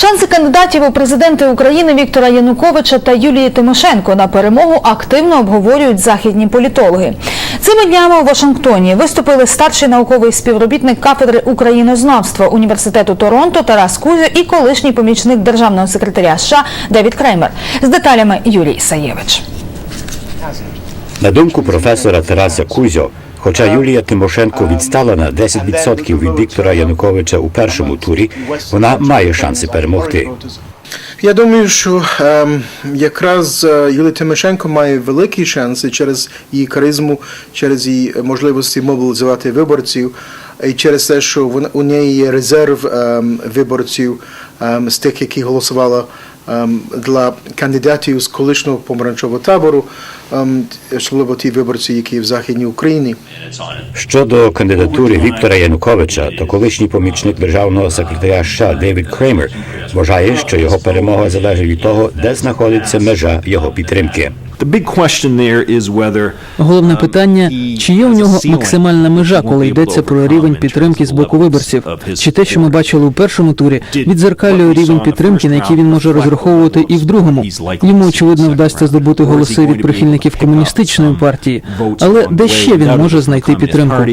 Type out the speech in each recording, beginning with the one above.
Шанси кандидатів у президенти України Віктора Януковича та Юлії Тимошенко на перемогу активно обговорюють західні політологи. Цими днями у Вашингтоні виступили старший науковий співробітник кафедри українознавства університету Торонто Тарас Кузя і колишній помічник державного секретаря США Девід Креймер. З деталями Юрій Саєвич. На думку професора Тараса Кузьо, хоча Юлія Тимошенко відстала на 10% від Віктора Януковича у першому турі, вона має шанси перемогти. Я думаю, що ем, якраз е, Юлія Тимошенко має великі шанси через її харизму, через її можливості мобілізувати виборців, і через те, що вона, у неї є резерв ем, виборців ем, з тих, які голосували для кандидатів з колишнього помаранчевого табору, ем, особливо ті виборці, які в Західній Україні. Щодо кандидатури Віктора Януковича, то колишній помічник державного секретаря США Девід Креймер вважає, що його перемога залежить від того, де знаходиться межа його підтримки. The big question there is whether Головне um, питання: чи є у нього максимальна межа, коли йдеться про рівень підтримки з боку виборців? Чи те, що ми бачили у першому турі, відзеркалює рівень підтримки, на який він може розраховувати і в другому? Йому очевидно вдасться здобути голоси від прихильників комуністичної партії. Але де ще він може знайти підтримку?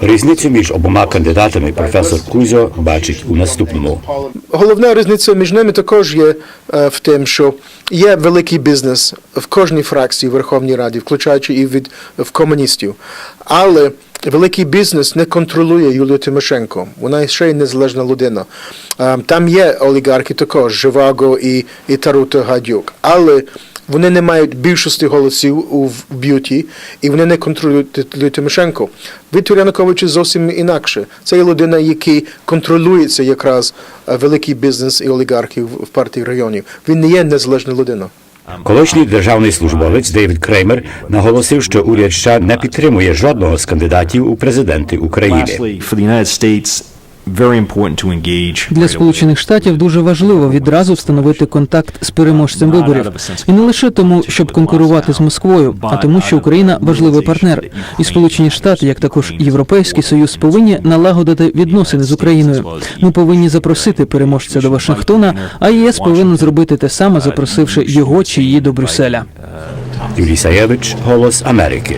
Різницю між обома кандидатами професор Кузьо бачить у наступному. Головна різниця між ними також є е, в тим, що є великий бізнес в кожній фракції Верховній Раді, включаючи і від в комуністів. Але великий бізнес не контролює Юлію Тимошенко. Вона ще й незалежна людина. Там є олігархи також, Живаго і, і Таруто Гадюк. Але вони не мають більшості голосів у б'юті, і вони не контролюють Юлію Тимошенко. Віктор Янукович зовсім інакше. Це є людина, який контролюється якраз е, великий бізнес і олігархів в партії районів. Він не є незалежна людина. Колишній державний службовець Девід Креймер наголосив, що уряд США не підтримує жодного з кандидатів у президенти України. Для сполучених штатів дуже важливо відразу встановити контакт з переможцем виборів, і не лише тому, щоб конкурувати з Москвою, а тому, що Україна важливий партнер, і Сполучені Штати, як також Європейський Союз, повинні налагодити відносини з Україною. Ми повинні запросити переможця до Вашингтона, а ЄС повинен зробити те саме, запросивши його чи її до Брюсселя. Юрій Саєвич, Голос Америки.